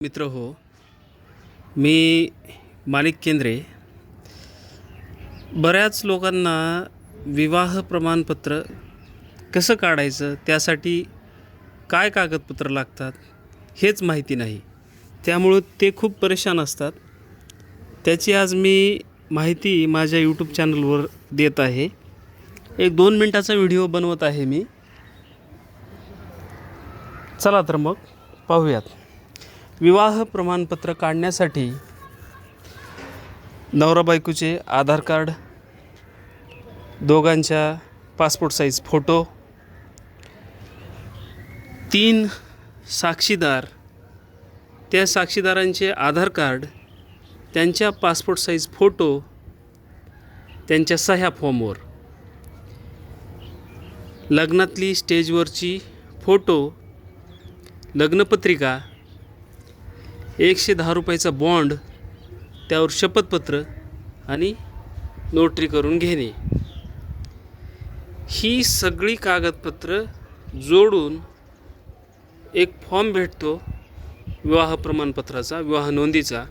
मित्र हो मी माणिक केंद्रे. बऱ्याच लोकांना विवाह प्रमाणपत्र कसं काढायचं त्यासाठी काय कागदपत्र लागतात हेच माहिती नाही. त्यामुळं ते खूप परेशान असतात. त्याची आज मी माहिती माझ्या यूट्यूब चॅनलवर देत आहे. एक दोन मिनटाचा व्हिडिओ बनवत आहे मी. चला तर मग पाहूयात. विवाह प्रमाणपत्र काढण्यासाठी नवरा बायकोचे आधार कार्ड दोघांच्या पासपोर्ट साईज फोटो तीन साक्षीदार त्या साक्षीदारांचे आधार कार्ड त्यांच्या पासपोर्ट साईज फोटो त्यांच्या सह्या फॉर्मवर. लग्नातली स्टेजवरची फोटो लग्नपत्रिका एकशे दहा रुपयाचा बॉन्ड त्यावर शपथपत्र आणि नोटरी करून घेणे. ही सगळी कागदपत्र जोडून एक फॉर्म भेटतो विवाह प्रमाणपत्राचा विवाह नोंदीचा.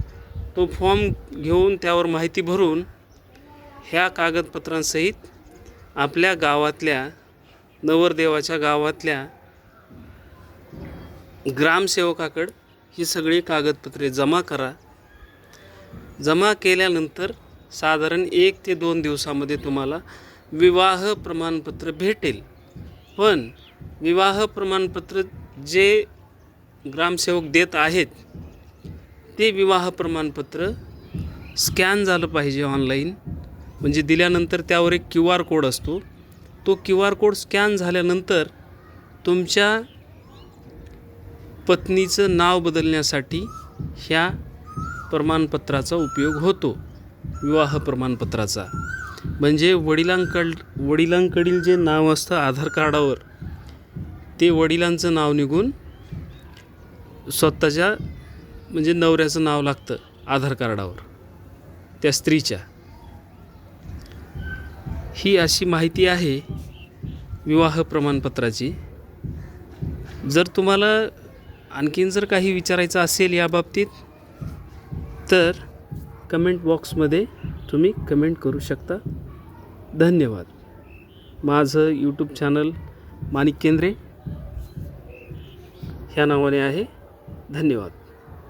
तो फॉर्म घेऊन त्यावर माहिती भरून ह्या कागदपत्रांसहित आपल्या गावातल्या नवरदेवाच्या गावातल्या ग्रामसेवकाकडं ही सगळी कागदपत्रे जमा करा. जमा केल्यानंतर साधारण एक ते दोन दिवसामध्ये तुम्हाला विवाह प्रमाणपत्र भेटेल. पण विवाह प्रमाणपत्र जे ग्रामसेवक देत आहेत ते विवाह प्रमाणपत्र स्कॅन झालं पाहिजे ऑनलाईन. म्हणजे दिल्यानंतर त्यावर एक क्यू आर कोड असतो. तो क्यू आर कोड स्कॅन झाल्यानंतर तुमच्या पत्नीचं नाव बदलण्यासाठी ह्या प्रमाणपत्राचा उपयोग होतो. विवाह प्रमाणपत्राचा. म्हणजे वडिलांकड वडिलांकडील जे नाव असतं आधार कार्डावर ते वडिलांचं नाव निघून स्वतःच्या म्हणजे नवऱ्याचं नाव लागतं आधार कार्डावर त्या स्त्रीच्या. ही अशी माहिती आहे विवाह प्रमाणपत्राची. जर तुम्हाला आणखीन जर काही विचारायचं असेल या बाबतीत तर कमेंट बॉक्समध्ये तुम्ही कमेंट करू शकता. धन्यवाद. माझं यूट्यूब चॅनल माणिक केंद्रे. ह्या नावाने आहे. धन्यवाद.